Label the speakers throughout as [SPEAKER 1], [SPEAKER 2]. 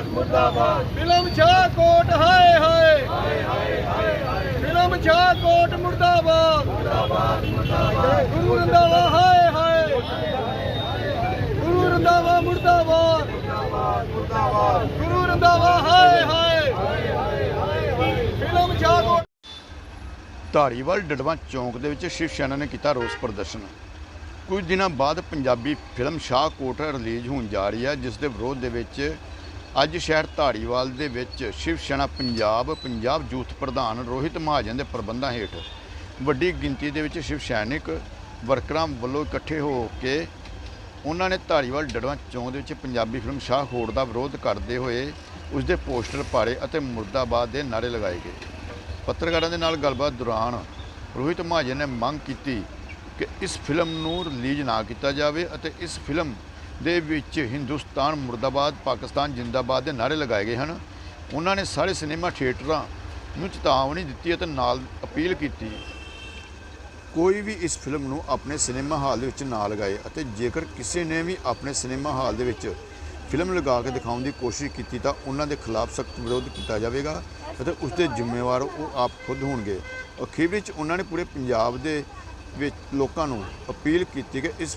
[SPEAKER 1] Film Shahkot ਹਾਏ ਹਾਏ। Film Shahkot ਮੁਰਦਾਬਾਦ। ਗੁਰੂ ਰੰਧਾਵਾ, ਹਾਏ ਹਾਏ। ਗੁਰੂ ਰੰਧਾਵਾ, ਮੁਰਦਾਬਾਦ। ਗੁਰੂ ਰੰਧਾਵਾ, ਹਾਏ ਹਾਏ। ਫਿਲਮ ਸ਼ਾਹਕੋਟ
[SPEAKER 2] ਧਾਰੀਵਾਲ ਡੜਵਾ ਚੌਂਕ ਦੇ ਵਿੱਚ ਸ਼ਿਵ ਸੈਨਾ ਨੇ ਕੀਤਾ ਰੋਸ ਪ੍ਰਦਰਸ਼ਨ। ਕੁਝ ਦਿਨਾਂ ਬਾਅਦ ਪੰਜਾਬੀ ਫਿਲਮ ਸ਼ਾਹਕੋਟ ਰਿਲੀਜ਼ ਹੋਣ ਜਾ ਰਹੀ ਹੈ, ਜਿਸ ਦੇ ਵਿਰੋਧ ਦੇ ਵਿੱਚ ਅੱਜ ਸ਼ਹਿਰ ਧਾਰੀਵਾਲ ਦੇ ਵਿੱਚ ਸ਼ਿਵ ਸੈਨਾ ਪੰਜਾਬ ਪੰਜਾਬ ਯੂਥ ਪ੍ਰਧਾਨ ਰੋਹਿਤ ਮਹਾਜਨ ਦੇ ਪ੍ਰਬੰਧਾਂ ਹੇਠ ਵੱਡੀ ਗਿਣਤੀ ਦੇ ਵਿੱਚ ਸ਼ਿਵ ਸੈਨਿਕ ਵਰਕਰਾਂ ਵੱਲੋਂ ਇਕੱਠੇ ਹੋ ਕੇ ਉਹਨਾਂ ਨੇ ਧਾਰੀਵਾਲ ਡੜਵਾ ਚੌਂਕ ਦੇ ਵਿੱਚ ਪੰਜਾਬੀ ਫਿਲਮ ਸ਼ਾਹ ਸ਼ਾਹਕੋਟ ਦਾ ਵਿਰੋਧ ਕਰਦੇ ਹੋਏ ਉਸ ਦੇ ਪੋਸਟਰ ਪਾੜੇ ਅਤੇ ਮੁਰਦਾਬਾਦ ਦੇ ਨਾਅਰੇ ਲਗਾਏ ਗਏ। ਪੱਤਰਕਾਰਾਂ ਦੇ ਨਾਲ ਗੱਲਬਾਤ ਦੌਰਾਨ ਰੋਹਿਤ ਮਹਾਜਨ ਨੇ ਮੰਗ ਕੀਤੀ ਕਿ ਇਸ ਫਿਲਮ ਨੂੰ ਰਿਲੀਜ਼ ਨਾ ਕੀਤਾ ਜਾਵੇ ਅਤੇ ਇਸ ਫਿਲਮ ਦੇ ਵਿੱਚ ਹਿੰਦੁਸਤਾਨ, ਮੁਰਦਾਬਾਦ, ਪਾਕਿਸਤਾਨ, ਜਿੰਦਾਬਾਦ ਦੇ ਨਾਅਰੇ ਲਗਾਏ ਗਏ ਹਨ। ਉਹਨਾਂ ਨੇ ਸਾਰੇ ਸਿਨੇਮਾ ਥੀਏਟਰਾਂ ਨੂੰ ਚੇਤਾਵਨੀ ਦਿੱਤੀ ਅਤੇ ਨਾਲ ਅਪੀਲ ਕੀਤੀ। ਕੋਈ ਵੀ ਇਸ ਫਿਲਮ ਨੂੰ ਆਪਣੇ ਸਿਨੇਮਾ ਹਾਲ ਦੇ ਵਿੱਚ ਨਾ ਲਗਾਏ ਅਤੇ ਜੇਕਰ ਕਿਸੇ ਨੇ ਵੀ ਆਪਣੇ ਸਿਨੇਮਾ ਹਾਲ ਦੇ ਵਿੱਚ ਫਿਲਮ ਲਗਾ ਕੇ ਦਿਖਾਉਣ ਦੀ ਕੋਸ਼ਿਸ਼ ਕੀਤੀ ਤਾਂ ਉਹਨਾਂ ਦੇ ਖਿਲਾਫ ਸਖਤ ਵਿਰੋਧ ਕੀਤਾ ਜਾਵੇਗਾ ਅਤੇ ਉਸ ਦੇ ਜ਼ਿੰਮੇਵਾਰ ਉਹ ਆਪ ਖੁਦ ਹੋਣਗੇ। ਅਖੀਰ ਵਿੱਚ ਉਹਨਾਂ ਨੇ ਪੂਰੇ ਪੰਜਾਬ ਦੇ ਵਿੱਚ ਲੋਕਾਂ ਨੂੰ ਅਪੀਲ ਕੀਤੀ ਕਿ ਇਸ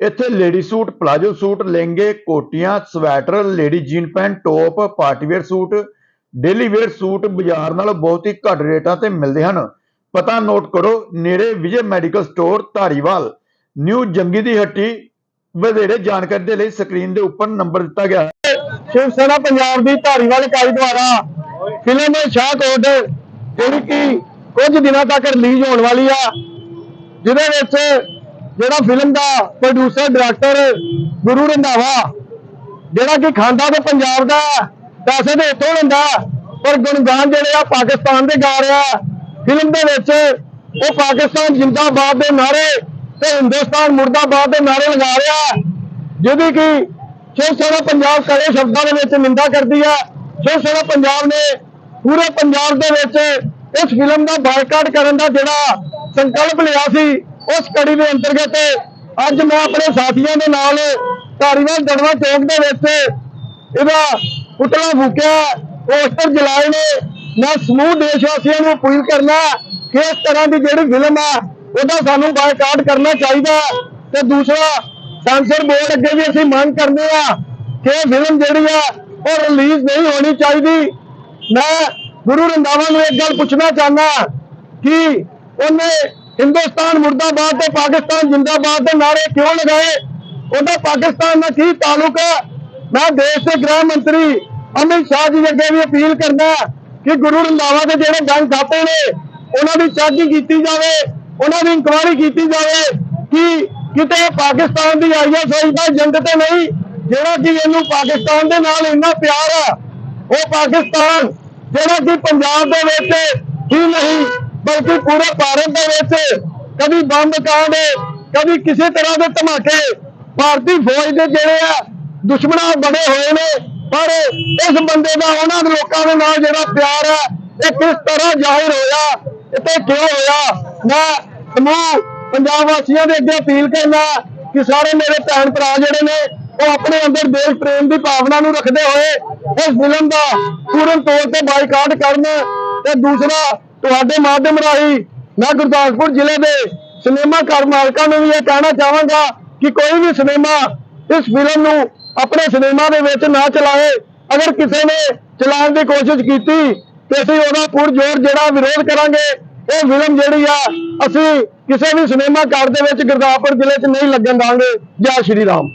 [SPEAKER 2] ਇੱਥੇ ਲੇਡੀ ਸੂਟ, ਪਲਾਜੋ ਸੂਟ, ਲਹਿੰਗੇ, ਕੋਟੀਆਂ, sweater, lady jean pant, top partywear suit, daily wear suit ਬਾਜ਼ਾਰ ਨਾਲੋਂ ਬਹੁਤ ਹੀ ਘੱਟ ਰੇਟਾਂ ਤੇ ਮਿਲਦੇ ਹਨ। ਪਤਾ ਨੋਟ ਕਰੋ, ਨੇੜੇ Vijay medical store, Dhariwal, new Jangi ਦੀ ਹੱਟੀ, ਵਧੇਰੇ ਜਾਣਕਾਰੀ ਦੇ ਲਈ ਸਕਰੀਨ ਦੇ ਉੱਪਰ ਨੰਬਰ ਦਿੱਤਾ ਗਿਆ ਹੈ।
[SPEAKER 3] ਸ਼ਿਵ ਸੈਨਾ ਪੰਜਾਬ ਦੀ ਧਾਰੀਵਾਲ ਇਕਾਈ ਦੁਆਰਾ ਫਿਲਮ ਸ਼ਾਹਕੋਟ ਜਿਹੜੀ ਕਿ ਕੁਝ ਦਿਨਾਂ ਤੱਕ ਰਿਲੀਜ਼ ਹੋਣ ਵਾਲੀ ਆ, ਜਿਹਦੇ ਵਿੱਚ ਜਿਹੜਾ ਫਿਲਮ ਦਾ ਪ੍ਰੋਡਿਊਸਰ ਡਾਇਰੈਕਟਰ ਗੁਰੂ ਰੰਧਾਵਾ, ਜਿਹੜਾ ਕਿ ਖਾਂਦਾ ਤੇ ਪੰਜਾਬ ਦਾ ਪੈਸੇ ਦੇ ਉੱਤੋਂ ਲੈਂਦਾ ਪਰ ਗੁਣਗਾਨ ਜਿਹੜੇ ਆ ਪਾਕਿਸਤਾਨ ਦੇ ਗਾ ਰਿਹਾ ਫਿਲਮ ਦੇ ਵਿੱਚ ਉਹ ਪਾਕਿਸਤਾਨ ਜਿੰਦਾਬਾਦ ਦੇ ਨਾਰੇ ਤੇ ਹਿੰਦੁਸਤਾਨ ਮੁਰਦਾਬਾਦ ਦੇ ਨਾਰੇ ਲਗਾ ਰਿਹਾ ਜਿਹਦੀ ਕਿ ਸ਼ਿਵ ਸੈਨਾ ਪੰਜਾਬ ਕੜੇ ਸ਼ਬਦਾਂ ਦੇ ਵਿੱਚ ਨਿੰਦਾ ਕਰਦੀ ਹੈ। ਸ਼ਿਵ ਸੈਨਾ ਪੰਜਾਬ ਨੇ ਪੂਰੇ ਪੰਜਾਬ ਦੇ ਵਿੱਚ ਇਸ ਫਿਲਮ ਦਾ ਬਾਈਕਾਟ ਕਰਨ ਦਾ ਜਿਹੜਾ ਸੰਕਲਪ ਲਿਆ ਸੀ। ਉਸ ਕੜੀ ਦੇ ਅੰਤਰਗਤ ਅੱਜ ਮੈਂ ਆਪਣੇ ਸਾਥੀਆਂ ਦੇ ਨਾਲ ਧਾਰੀਵਾਲ ਦੜਵਾ ਚੌਕ ਦੇ ਵਿੱਚ ਇਹਦਾ ਪੁਤਲਾ ਫੂਕਿਆ। ਪੋਸਟਰ ਜਲਾਏ ਨੇ। ਮੈਂ ਸਮੂਹ ਦੇਸ਼ ਵਾਸੀਆਂ ਨੂੰ ਅਪੀਲ ਕਰਨਾ ਕਿ ਇਸ ਤਰ੍ਹਾਂ ਦੀ ਜਿਹੜੀ ਫਿਲਮ ਆ, ਉਹਦਾ ਸਾਨੂੰ ਬਾਈਕਾਟ ਕਰਨਾ ਚਾਹੀਦਾ ਤੇ ਦੂਸਰਾ ਸੈਂਸਰ ਬੋਰਡ ਅੱਗੇ ਵੀ ਅਸੀਂ ਮੰਗ ਕਰਦੇ ਆ ਕਿ ਫਿਲਮ ਜਿਹੜੀ ਆ, ਉਹ ਰਿਲੀਜ਼ ਨਹੀਂ ਹੋਣੀ ਚਾਹੀਦੀ। ਮੈਂ ਗੁਰੂ ਰੰਧਾਵਾ ਨੂੰ ਇੱਕ ਗੱਲ ਪੁੱਛਣਾ ਚਾਹੁੰਦਾ ਕਿ ਉਹਨੇ ਹਿੰਦੁਸਤਾਨ ਮੁਰਦਾਬਾਦ ਤੇ ਪਾਕਿਸਤਾਨ ਜਿੰਦਾਬਾਦ ਦੇ ਨਾਰੇ ਕਿਉਂ ਲਗਾਏ? ਉਹਦਾ ਪਾਕਿਸਤਾਨ ਨਾਲ ਕੀ ਤਾਲੁਕ ਹੈ? ਮੈਂ ਦੇਸ਼ ਦੇ ਗ੍ਰਹਿ ਮੰਤਰੀ ਅਮਿਤ ਸ਼ਾਹ ਜੀ ਅੱਗੇ ਵੀ ਅਪੀਲ ਕਰਦਾ ਕਿ ਗੁਰੂ ਰੰਧਾਵਾ ਦੇ ਜਿਹੜੇ ਗੰਗ ਖਾਤੇ ਨੇ, ਉਹਨਾਂ ਦੀ ਚਾਗੀ ਕੀਤੀ ਜਾਵੇ, ਉਹਨਾਂ ਦੀ ਇਨਕੁਆਇਰੀ ਕੀਤੀ ਜਾਵੇ ਕਿ ਕਿਤੇ ਪਾਕਿਸਤਾਨ ਦੀ ਆਈਐਸਆਈ ਦਾ ਜੰਗ ਤੇ ਨਹੀਂ, ਜਿਹੜਾ ਕਿ ਇਹਨੂੰ ਪਾਕਿਸਤਾਨ ਦੇ ਨਾਲ ਇੰਨਾ ਪਿਆਰ ਆ ਉਹ ਪਾਕਿਸਤਾਨ ਜਿਹੜਾ ਕਿ ਪੰਜਾਬ ਦੇ ਵਿੱਚ ਹੀ ਨਹੀਂ ਬਲਕਿ ਪੂਰੇ ਭਾਰਤ ਦੇ ਵਿੱਚ ਕਦੀ ਬੰਬ ਕਾਂਡ, ਕਦੀ ਕਿਸੇ ਤਰ੍ਹਾਂ ਦੇ ਧਮਾਕੇ। ਭਾਰਤੀ ਫੌਜ ਦੇ ਜਿਹੜੇ ਆ, ਦੁਸ਼ਮਣਾਂ ਬਣੇ ਹੋਏ ਨੇ। ਪਰ ਇਸ ਬੰਦੇ ਦਾ ਉਹਨਾਂ ਲੋਕਾਂ ਦੇ ਨਾਲ ਜਿਹੜਾ ਪਿਆਰ ਹੈ ਇਹ ਕਿਸ ਤਰ੍ਹਾਂ ਜ਼ਾਹਿਰ ਹੋਇਆ ਤੇ ਕਿਉਂ ਹੋਇਆ? ਮੈਂ ਸਮੂਹ ਪੰਜਾਬ ਵਾਸੀਆਂ ਦੇ ਅੱਗੇ ਅਪੀਲ ਕਰਨਾ ਕਿ ਸਾਰੇ ਮੇਰੇ ਭੈਣ ਭਰਾ ਜਿਹੜੇ ਨੇ, ਉਹ ਆਪਣੇ ਅੰਦਰ ਦੇਸ਼ ਪ੍ਰੇਮ ਦੀ ਭਾਵਨਾ ਨੂੰ ਰੱਖਦੇ ਹੋਏ ਇਸ ਫਿਲਮ ਦਾ ਪੂਰਨ ਤੌਰ ਤੇ ਬਾਈਕਾਟ ਕਰਨ ਤੇ ਦੂਸਰਾ ਤੁਹਾਡੇ ਮਾਧਿਅਮ ਰਾਹੀਂ ਮੈਂ ਗੁਰਦਾਸਪੁਰ ਜ਼ਿਲ੍ਹੇ ਦੇ ਸਿਨੇਮਾ ਘਰ ਮਾਲਕਾਂ ਨੂੰ ਵੀ ਇਹ ਕਹਿਣਾ ਚਾਹਾਂਗਾ ਕਿ ਕੋਈ ਵੀ ਸਿਨੇਮਾ ਇਸ ਫਿਲਮ ਨੂੰ ਆਪਣੇ ਸਿਨੇਮਾ ਦੇ ਵਿੱਚ ਨਾ ਚਲਾਏ। ਅਗਰ ਕਿਸੇ ਨੇ ਚਲਾਉਣ ਦੀ ਕੋਸ਼ਿਸ਼ ਕੀਤੀ ਤੇ ਅਸੀਂ ਉਹਦਾ ਪੁਰਜੋਰ ਜਿਹੜਾ ਵਿਰੋਧ ਕਰਾਂਗੇ, ਇਹ ਫਿਲਮ ਜਿਹੜੀ ਆ, ਅਸੀਂ ਕਿਸੇ ਵੀ ਸਿਨੇਮਾ ਘਰ ਦੇ ਵਿੱਚ ਗੁਰਦਾਸਪੁਰ ਜ਼ਿਲ੍ਹੇ 'ਚ ਨਹੀਂ ਲੱਗਣ ਦਾਂਗੇ ਜੈ ਸ਼੍ਰੀ ਰਾਮ।